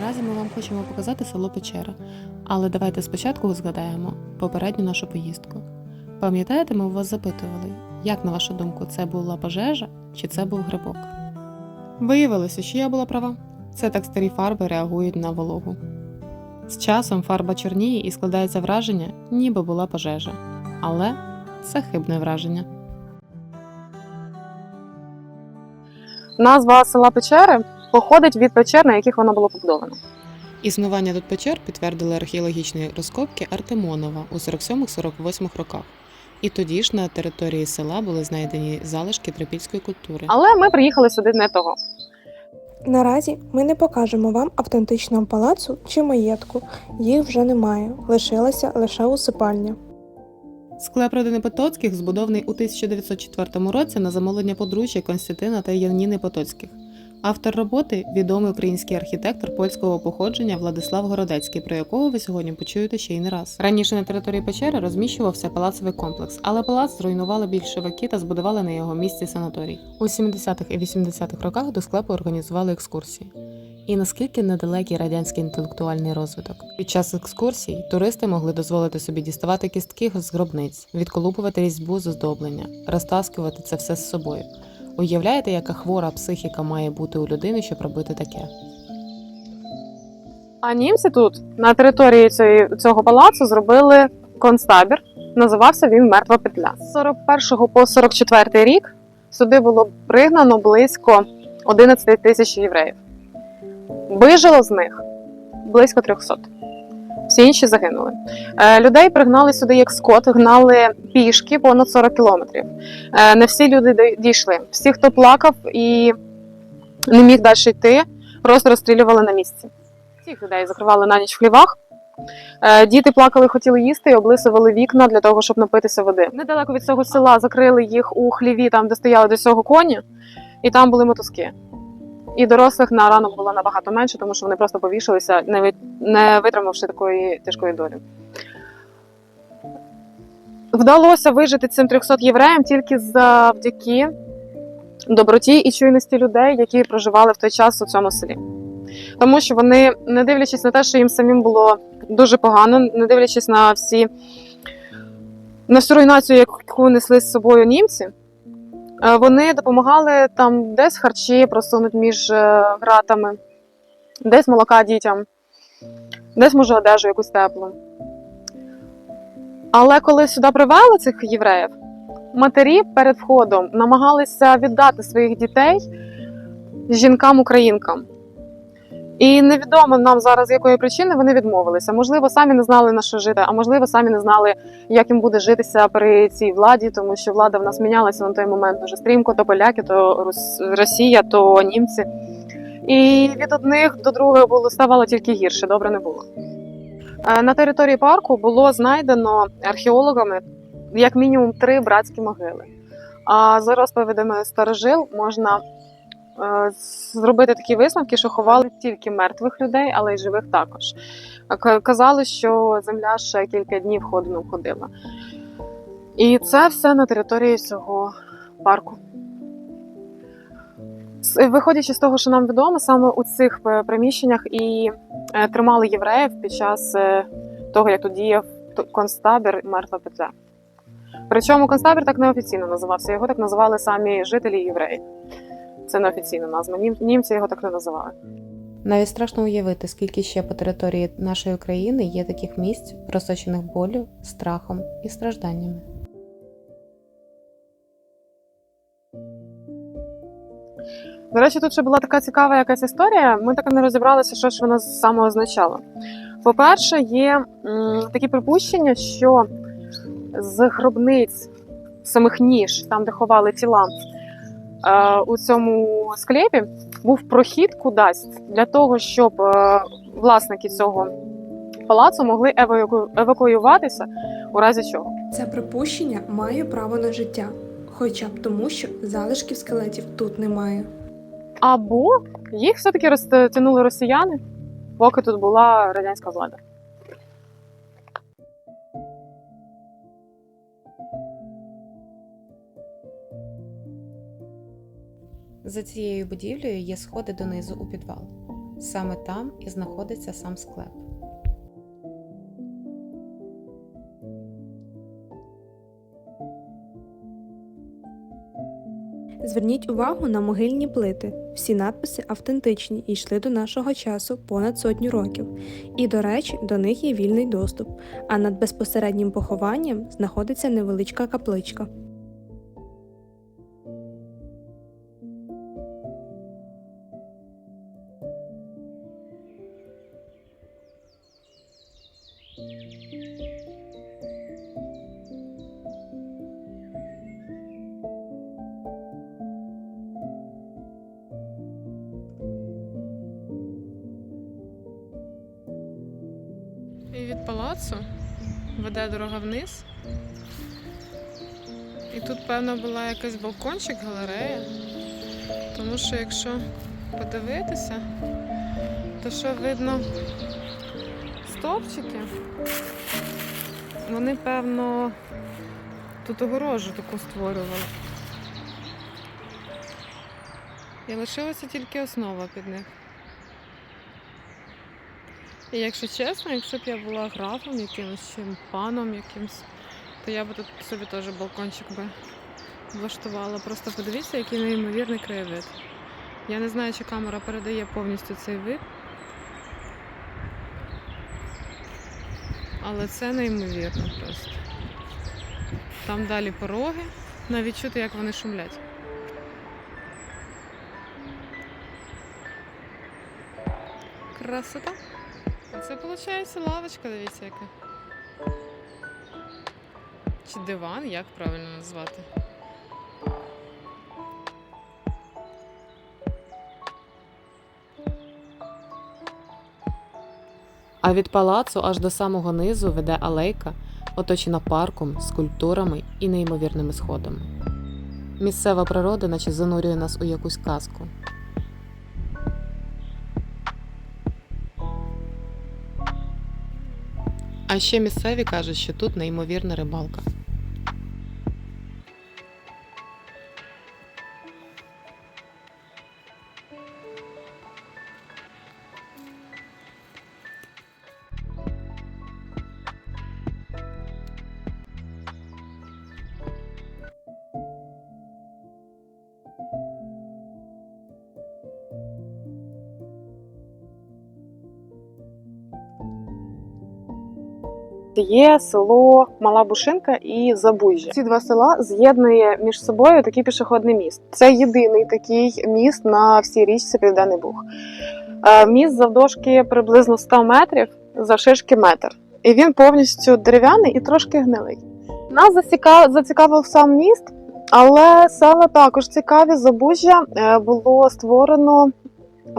Наразі ми вам хочемо показати село Печера, але давайте спочатку згадаємо попередню нашу поїздку. Пам'ятаєте, ми у вас запитували, як на вашу думку, це була пожежа чи це був грибок? Виявилося, що я була права. Це так старі фарби реагують на вологу. З часом фарба чорніє і складається враження, ніби була пожежа. Але це хибне враження. Назва села Печери походить від печер, на яких воно було побудовано. Існування тут печер підтвердили археологічні розкопки Артемонова у 47-48 роках. І тоді ж на території села були знайдені залишки трипільської культури. Але ми приїхали сюди не того. Наразі ми не покажемо вам автентичного палацу чи маєтку. Їх вже немає, лишилася лише усипальня. Склеп родини Потоцьких збудований у 1904 році на замовлення подружжя Константина та Яніни Потоцьких. Автор роботи відомий український архітектор польського походження Владислав Городецький, про якого ви сьогодні почуєте ще й не раз. Раніше на території печери розміщувався палацовий комплекс, але палац зруйнували більшовики та збудували на його місці санаторій. У 70-х і 80-х роках до склепу організували екскурсії. І наскільки недалекий радянський інтелектуальний розвиток. Під час екскурсій туристи могли дозволити собі діставати кістки з гробниць, відколупувати різьбу з оздоблення, розтаскувати це все з собою. Уявляєте, яка хвора психіка має бути у людини, щоб робити таке? А німці тут, на території цієї, цього палацу, зробили концтабір. Називався він Мертва петля. З 41 по 44 рік сюди було пригнано близько 11 тисяч євреїв. Вижило з них близько 300. Всі інші загинули. Е, людей пригнали сюди як скот, гнали пішки понад 40 кілометрів. Е, не всі люди дійшли. Всі, хто плакав і не міг далі йти, просто розстрілювали на місці. Всіх людей закривали на ніч в хлівах. Е, Діти плакали, хотіли їсти і облисували вікна для того, щоб напитися води. Недалеко від цього села закрили їх у хліві, там де стояли до цього коні, і там були мотузки. І дорослих на ранок було набагато менше, тому що вони просто повішалися, не ви- не витримавши такої тяжкої долі. Вдалося вижити цим 300 євреям тільки завдяки доброті і чуйності людей, які проживали в той час у цьому селі. Тому що вони, не дивлячись на те, що їм самим було дуже погано, не дивлячись на всі на всю руйнацію, яку несли з собою німці, вони допомагали там десь харчі просунути між е, гратами, десь молока дітям, десь може одежу якусь теплу. Але коли сюди привели цих євреїв, матері перед входом намагалися віддати своїх дітей жінкам-українкам. І невідомо нам зараз, з якої причини вони відмовилися. Можливо, самі не знали на що жити, а можливо, самі не знали, як їм буде житися при цій владі, тому що влада в нас мінялася на той момент дуже стрімко, то поляки, то Росія, то німці. І від одних до других було ставало тільки гірше, добре не було. Е, На території парку було знайдено археологами як мінімум три братські могили. А за розповідями старожил можна зробити такі висновки, що ховали тільки мертвих людей, але й живих також. Казали, що земля ще кілька днів ходуном ходила. І це все на території цього парку. Виходячи з того, що нам відомо, саме у цих е, приміщеннях і е, тримали євреїв під час е, того, як тут діяв концтабір Мертва петля. Причому концтабір так неофіційно називався, його так називали самі жителі євреї. Це неофіційна назва. Нім- Німці його так не називали. Навіть страшно уявити, скільки ще по території нашої країни є таких місць, просочених болю, страхом і стражданнями. До речі, тут ще була така цікава якась історія. Ми так і не розібралися, що ж вона саме означала. По-перше, є м, такі припущення, що з гробниць самих ніж, там, де ховали тіла, у цьому склепі був прохід кудись для того, щоб е, власники цього палацу могли еваку- евакуюватися у разі чого. Це припущення має право на життя, хоча б тому, що залишків скелетів тут немає. Або їх все-таки розтягнули росіяни, поки тут була радянська влада. За цією будівлею є сходи донизу у підвал. Саме там і знаходиться сам склеп. Зверніть увагу на могильні плити. Всі надписи автентичні і йшли до нашого часу понад сотню років. І, до речі, до них є вільний доступ. А над безпосереднім похованням знаходиться невеличка капличка. І від палацу веде дорога вниз. І тут, певно, була якась балкончик, галерея. Тому що якщо подивитися, то що видно стовпчики, вони, певно, тут огорожу таку створювали. І лишилася тільки основа під них. І якщо чесно, якщо б я була графом, якимось паном якимсь, то я б тут собі теж балкончик би влаштувала. Просто подивіться, який неймовірний краєвид. Я не знаю, чи камера передає повністю цей вид. Але це неймовірно просто. Там далі пороги, навіть чути, як вони шумлять. Красота. Це виходить лавочка, дивіться яка. Чи диван, як правильно назвати? А від палацу аж до самого низу веде алейка, оточена парком, скульптурами і неймовірними сходами. Місцева природа, наче занурює нас у якусь казку. А ще місцеві кажуть, що тут неймовірна рибалка. Є село Мала Бушинка і Забужжя. Ці два села з'єднує між собою такий пішохідний міст. Це єдиний такий міст на всій річці Південний Буг. Е, Міст завдовжки приблизно 100 метрів, завширшки метр. І він повністю дерев'яний і трошки гнилий. Нас зацікавив сам міст, але села також цікаві. Забужжя е, було створено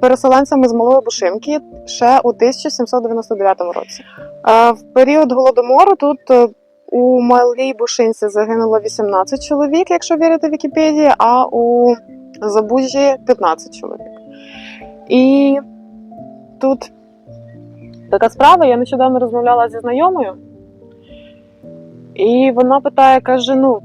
переселенцями з Малої Бушинки ще у 1799 році. Е, В період голодомору тут е, у Малій Бушинці загинуло 18 чоловік, якщо вірити Вікіпедії, а у Забужжі 15 чоловік. І тут така справа, я нещодавно розмовляла зі знайомою, і вона питає, каже: ну.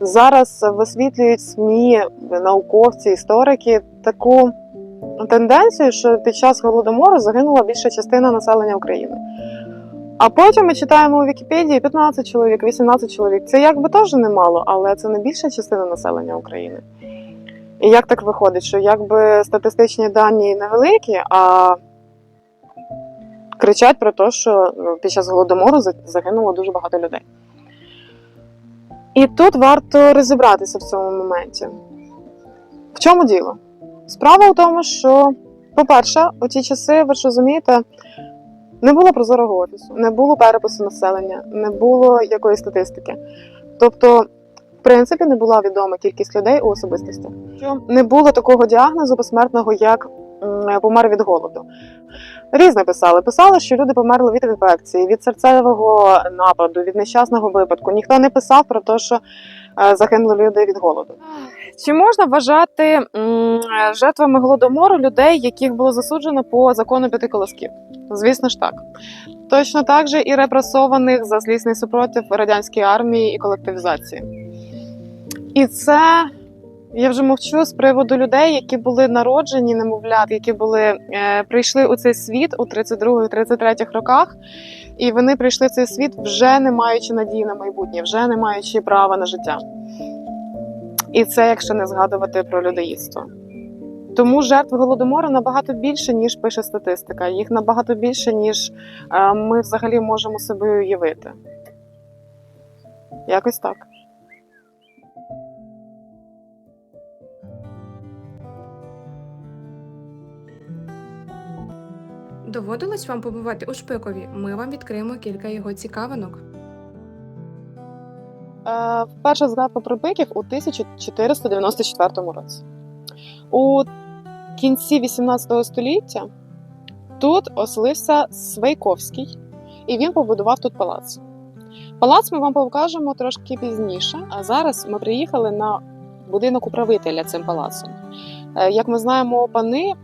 Зараз висвітлюють СМІ, науковці, історики таку тенденцію, що під час голодомору загинула більша частина населення України. А потім ми читаємо у Вікіпедії 15 чоловік, 18 чоловік. Це якби теж немало, але це не більша частина населення України. І як так виходить, що якби статистичні дані невеликі, а кричать про те, що ну, під час голодомору загинуло дуже багато людей. І тут варто розібратися в цьому моменті. В чому діло? Справа в тому, що, по-перше, у ті часи, ви ж розумієте, не було прозорого офісу, не було перепису населення, не було якоїсь статистики. Тобто, в принципі, не була відома кількість людей у особистостях. Що не було такого діагнозу посмертного, як помер від голоду. Різне писали. Писали, що люди померли від інфекції, від серцевого нападу, від нещасного випадку. Ніхто не писав про те, що е, загинули люди від голоду. Чи можна вважати жертвами голодомору людей, яких було засуджено по закону п'яти колосків? Звісно ж так. Точно так же і репресованих за злісний супротив радянської армії і колективізації. І це Я вже мовчу з приводу людей, які були народжені, немовлят, які були е, прийшли у цей світ у 32-33 роках, і вони прийшли в цей світ вже не маючи надії на майбутнє, вже не маючи права на життя. І це якщо не згадувати про людоїдство. Тому жертв голодомору набагато більше, ніж пише статистика. Їх набагато більше, ніж е, ми взагалі можемо собі уявити. Якось так. Доводилось вам побувати у Шпикові. Ми вам відкриємо кілька його цікавинок. Перша згадка про биків у 1494 році. У кінці 18 століття тут оселився Свейковський, і він побудував тут палац. Палац ми вам покажемо трошки пізніше, а зараз ми приїхали на будинок управителя цим палацом. Е, Як ми знаємо, пани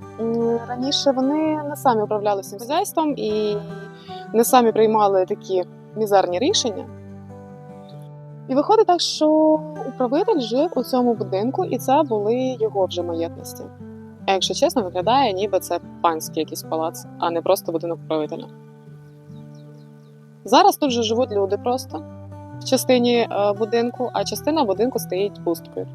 раніше вони не самі управляли хазяйством і не самі приймали такі мізерні рішення. І виходить так, що управитель жив у цьому будинку, і це були його вже маєтності. А якщо чесно, виглядає, ніби це панський якийсь палац, а не просто будинок управителя. Зараз тут вже живуть люди просто в частині е, будинку, а частина будинку стоїть пусткою.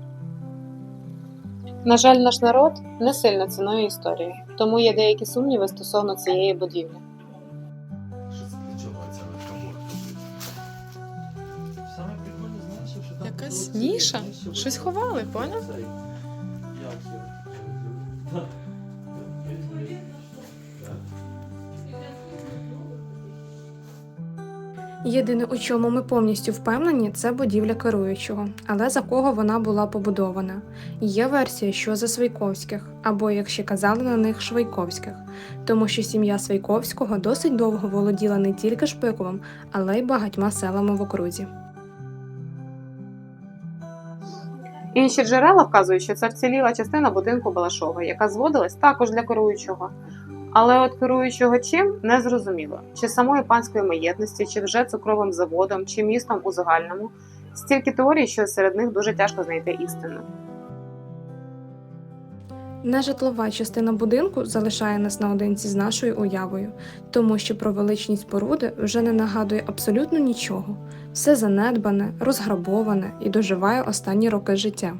На жаль, наш народ не сильно цінує історію, тому є деякі сумніви стосовно цієї будівлі. Якась ніша. Щось ховали, поняв? Єдине, у чому ми повністю впевнені, це будівля керуючого, але за кого вона була побудована. Є версія, що за Свійковських, або як ще казали на них Швейковських, тому що сім'я Свійковського досить довго володіла не тільки Шпиковим, але й багатьма селами в окрузі. Інші джерела вказують, що це вціліла частина будинку Балашова, яка зводилась також для керуючого. Але от керуючого чим не зрозуміло, чи самої панської маєтності, чи вже цукровим заводом, чи містом у загальному. Стільки теорій, що серед них дуже тяжко знайти істину. Нежитлова частина будинку залишає нас наодинці з нашою уявою, тому що про величність споруди вже не нагадує абсолютно нічого. Все занедбане, розграбоване і доживає останні роки життя.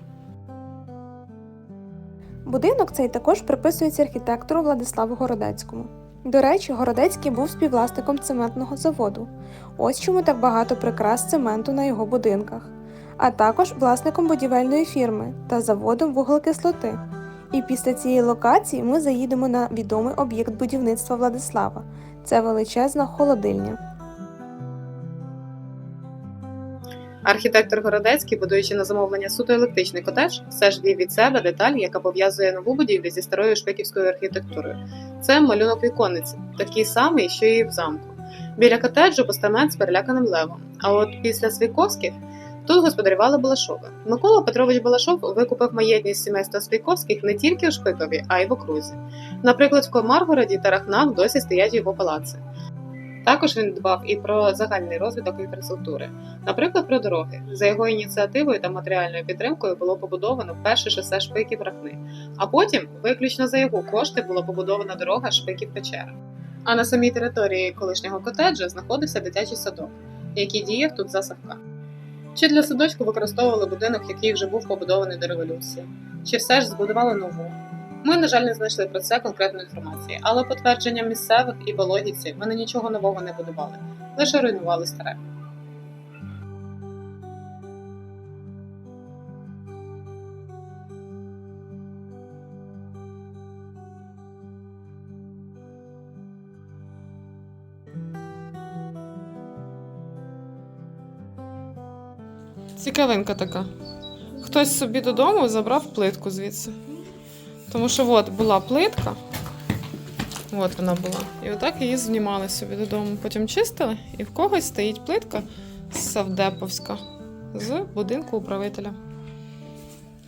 Будинок цей також приписується архітектору Владиславу Городецькому. До речі, Городецький був співвласником цементного заводу. Ось чому так багато прикрас цементу на його будинках, а також власником будівельної фірми та заводом вуглекислоти. І після цієї локації ми заїдемо на відомий об'єкт будівництва Владислава. Це величезна холодильня. Архітектор Городецький, будуючи на замовлення суто електричний котедж, все ж вів від себе деталь, яка пов'язує нову будівлю зі старою шпиківською архітектурою. Це малюнок віконниці, такий самий, що і в замку. Біля котеджу постамент з переляканим левом. А от після Свійковських тут господарювали Балашови. Микола Петрович Балашов викупив маєтність сімейства Свійковських не тільки у Шпикові, а й в окрузі. Наприклад, в Комаргороді та Рахнах досі стоять його палаци. Також він дбав і про загальний розвиток інфраструктури, наприклад, про дороги. За його ініціативою та матеріальною підтримкою було побудовано перше шосе шпиків рахни. А потім, виключно за його кошти, була побудована дорога шпиків печера. А на самій території колишнього котеджа знаходився дитячий садок, який діяв тут за Савка. Чи для садочку використовували будинок, який вже був побудований до революції, чи все ж збудували нову. Ми, на жаль, не знайшли про це конкретної інформації, але по твердженням місцевих і по логіці вони нічого нового не будували, лише руйнували старе. Цікавинка така. Хтось собі додому забрав плитку звідси. Тому що от була плитка. От вона була. І отак її знімали собі додому. Потім чистили, і в когось стоїть плитка Савдеповська з будинку управителя.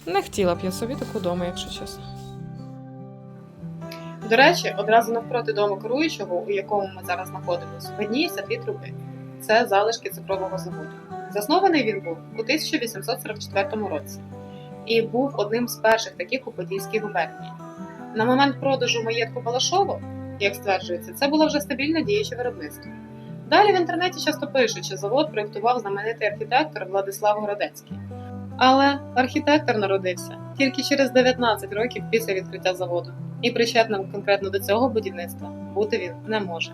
Не хотіла б я собі таку дому, якщо чесно. До речі, одразу навпроти дому керуючого, у якому ми зараз знаходимося, видніються дві труби. Це залишки цукрового заводу. Заснований він був у 1844 році. І був одним з перших таких у Подільській губернії. На момент продажу маєтку Балашову, як стверджується, це було вже стабільно діюче виробництво. Далі в інтернеті часто пишуть, що завод проєктував знаменитий архітектор Владислав Городецький. Але архітектор народився тільки через 19 років після відкриття заводу, і причетним конкретно до цього будівництва бути він не може.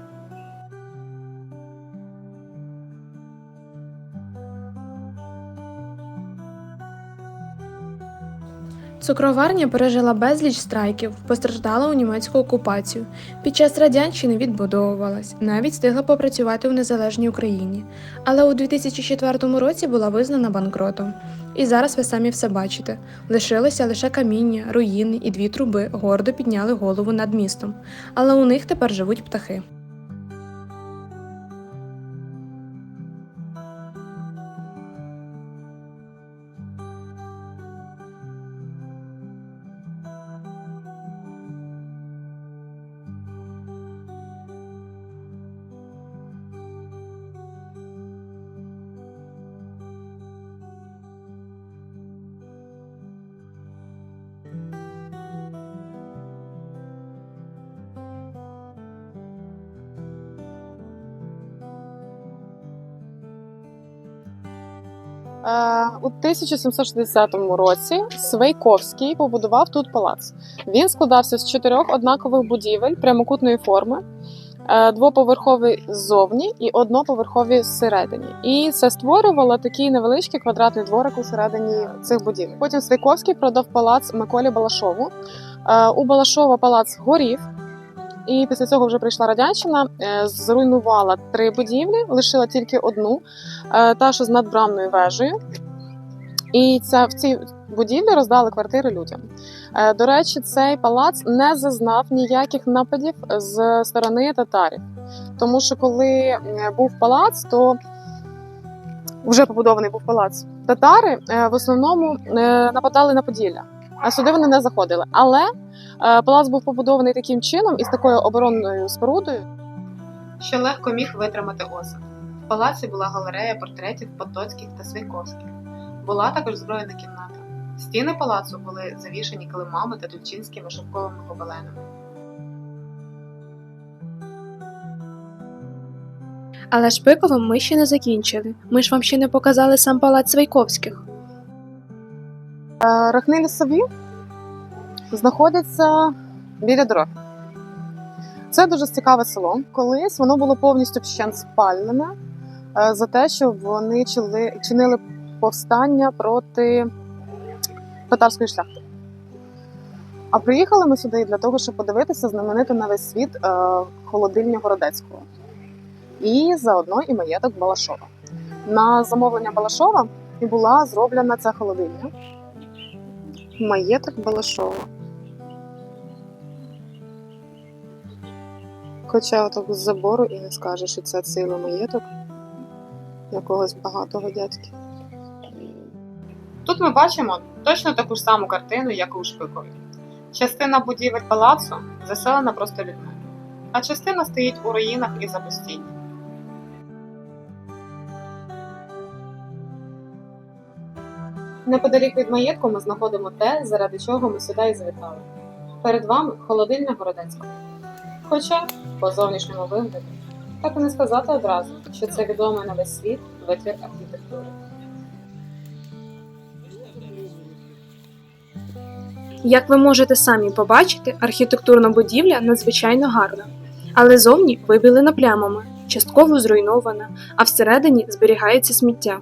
Цукроварня пережила безліч страйків, постраждала у німецьку окупацію. Під час радянщини відбудовувалась, навіть встигла попрацювати у незалежній Україні. Але у 2004 році була визнана банкротом. І зараз ви самі все бачите: лишилося лише каміння, руїни і дві труби гордо підняли голову над містом. Але у них тепер живуть птахи. У 1760 році Свейковський побудував тут палац. Він складався з чотирьох однакових будівель прямокутної форми, е, двоповерховий ззовні і одноповерхові всередині. І це створювало такий невеличкий квадратний дворик у середині цих будівель. Потім Свейковський продав палац Миколі Балашову. Е, У Балашова палац горів. І після цього вже прийшла радянщина, е, зруйнувала три будівлі, лишила тільки одну, е, та що з надбрамною вежею. І ця в цій будівлі роздали квартири людям. Е, До речі, цей палац не зазнав ніяких нападів з сторони татарів. Тому що коли був палац, то вже побудований був палац. Татари в основному нападали на Поділля, а сюди вони не заходили. Але е, палац був побудований таким чином із такою оборонною спорудою, що легко міг витримати осад. В палаці була галерея портретів Потоцьких та Свійковських. Була також збройна кімната. Стіни палацу були завішані килимами та тульчинськими шовковими гобеленами. Але шпиковим ми ще не закінчили. Ми ж вам ще не показали сам палац Свайковських. Е, Рахни лісові знаходяться біля дороги. Це дуже цікаве село. Колись воно було повністю вщент спалене е, за те, що вони чинили повстання проти татарської шляхти. А приїхали ми сюди для того, щоб подивитися знамениту на весь світ е, холодильню Городецького і заодно і маєток Балашова. На замовлення Балашова і була зроблена ця холодильня. Маєток Балашова. Хоча отак з забору і не скажеш, що це цілий маєток якогось багатого дядьки. Тут ми бачимо точно таку ж саму картину, як і у Шпикові. Частина будівель палацу заселена просто людьми, а частина стоїть у руїнах і запустінні. Неподалік від маєтку ми знаходимо те, заради чого ми сюди і завітали. Перед вами холодильня Городецького. Хоча, по зовнішньому вигляду, так і не сказати одразу, що це відомий на весь світ витвір архітектури. Як ви можете самі побачити, архітектурна будівля надзвичайно гарна, але зовні вибілена плямами, частково зруйнована, а всередині зберігається сміття.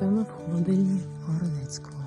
Ми в холодильні Городецького.